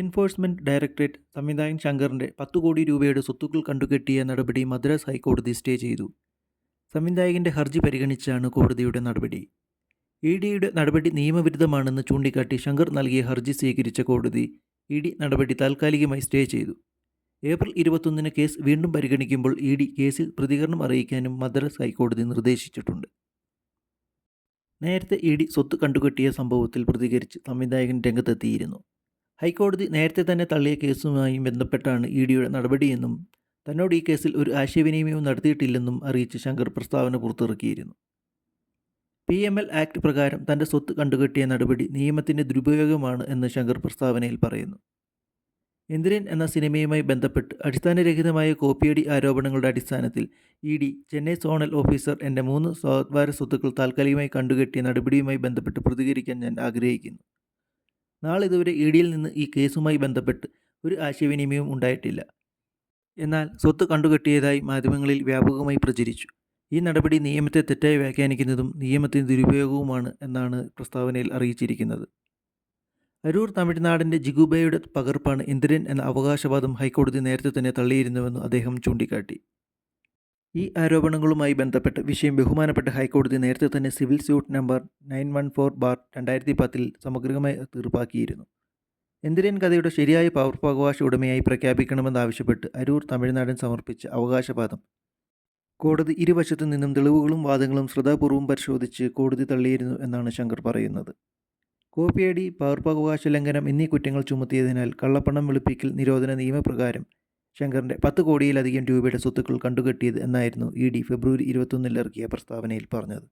Enforcement directorate സംവിധായകൻ ശങ്കറിന്റെ പത്ത് കോടി രൂപയുടെ സ്വത്തുക്കൾ കണ്ടുകെട്ടിയ നടപടി മദ്രാസ് ഹൈക്കോടതി സ്റ്റേ ചെയ്തു. സംവിധായകന്റെ ഹർജി പരിഗണിച്ചാണ് കോടതിയുടെ നടപടി. ഇ ഡിയുടെ നടപടി നിയമവിരുദ്ധമാണെന്ന് ചൂണ്ടിക്കാട്ടി ശങ്കർ നൽകിയ ഹർജി സ്വീകരിച്ച കോടതി ഇ ഡി നടപടി താൽക്കാലികമായി സ്റ്റേ ചെയ്തു. ഏപ്രിൽ ഇരുപത്തൊന്നിന് കേസ് വീണ്ടും പരിഗണിക്കുമ്പോൾ ഇ ഡി കേസിൽ പ്രതികരണം അറിയിക്കാനും മദ്രാസ് ഹൈക്കോടതി നിർദ്ദേശിച്ചിട്ടുണ്ട്. നേരത്തെ ഇ ഡി സ്വത്ത് കണ്ടുകെട്ടിയ സംഭവത്തിൽ പ്രതികരിച്ച് സംവിധായകൻ രംഗത്തെത്തിയിരുന്നു. ഹൈക്കോടതി നേരത്തെ തന്നെ തള്ളിയ കേസുമായി ബന്ധപ്പെട്ടാണ് ഇ ഡിയുടെ നടപടിയെന്നും തന്നോട് ഈ കേസിൽ ഒരു ആശയവിനിമയവും നടത്തിയിട്ടില്ലെന്നും അറിയിച്ച് ശങ്കർ പ്രസ്താവന പുറത്തിറക്കിയിരുന്നു. പി എം എൽ ആക്ട് പ്രകാരം തന്റെ സ്വത്ത് കണ്ടുകെട്ടിയ നടപടി നിയമത്തിന്റെ ദുരുപയോഗമാണ് എന്ന് ശങ്കർ പ്രസ്താവനയിൽ പറയുന്നു. ഇന്ദിരൻ എന്ന സിനിമയുമായി ബന്ധപ്പെട്ട് അടിസ്ഥാനരഹിതമായ കോപ്പിയടി ആരോപണങ്ങളുടെ അടിസ്ഥാനത്തിൽ E D Chennai zonal officer എന്റെ മൂന്ന് സ്വാദ്വാര സ്വത്തുക്കൾ താൽക്കാലികമായി കണ്ടുകെട്ടിയ നടപടിയുമായി ബന്ധപ്പെട്ട് പ്രതികരിക്കാൻ ഞാൻ ആഗ്രഹിക്കുന്നു. നാളിതുവരെ ഇ ഡിയിൽ നിന്ന് ഈ കേസുമായി ബന്ധപ്പെട്ട് ഒരു ആശയവിനിമയവും ഉണ്ടായിട്ടില്ല. എന്നാൽ സ്വത്ത് കണ്ടുകെട്ടിയതായി മാധ്യമങ്ങളിൽ വ്യാപകമായി പ്രചരിച്ചു. ഈ നടപടി നിയമത്തെ തെറ്റായി വ്യാഖ്യാനിക്കുന്നതും നിയമത്തിന് ദുരുപയോഗവുമാണ് എന്നാണ് പ്രസ്താവനയിൽ അറിയിച്ചിരിക്കുന്നത്. അരൂർ തമിഴ്നാടിന്റെ ജിഗുബയുടെ പകർപ്പാണ് ഇന്ദ്രൻ എന്ന അവകാശവാദം ഹൈക്കോടതി നേരത്തെ തന്നെ തള്ളിയിരുന്നുവെന്ന് അദ്ദേഹം ചൂണ്ടിക്കാട്ടി. ഈ ആരോപണങ്ങളുമായി ബന്ധപ്പെട്ട് വിഷയം ബഹുമാനപ്പെട്ട ഹൈക്കോടതി നേരത്തെ തന്നെ civil suit number nine one four bar രണ്ടായിരത്തി പത്തിൽ സമഗ്രമായി തീർപ്പാക്കിയിരുന്നു. ഇന്ദിരൻ കഥയുടെ ശരിയായ പകർപ്പവകാശ ഉടമയായി പ്രഖ്യാപിക്കണമെന്നാവശ്യപ്പെട്ട് അരൂർ തമിഴ്നാടൻ സമർപ്പിച്ച അവകാശവാദം. കോടതി ഇരുവശത്തു നിന്നും തെളിവുകളും വാദങ്ങളും ശ്രദ്ധാപൂർവം പരിശോധിച്ച് കോടതി തള്ളിയിരുന്നു എന്നാണ് ശങ്കർ പറയുന്നത്. കോപ്പിയടി പകർപ്പവകാശ ലംഘനം എന്നീ കുറ്റങ്ങൾ ചുമത്തിയതിനാൽ കള്ളപ്പണം വെളുപ്പിക്കൽ നിരോധന നിയമപ്രകാരം ശങ്കറിന്റെ പത്ത് കോടിയിലധികം രൂപയുടെ സ്വത്തുക്കൾ കണ്ടുകെട്ടിയത് എന്നായിരുന്നു ഇ ഡി ഫെബ്രുവരി ഇരുപത്തൊന്നിൽ ഇറക്കിയ പ്രസ്താവനയിൽ പറഞ്ഞത്.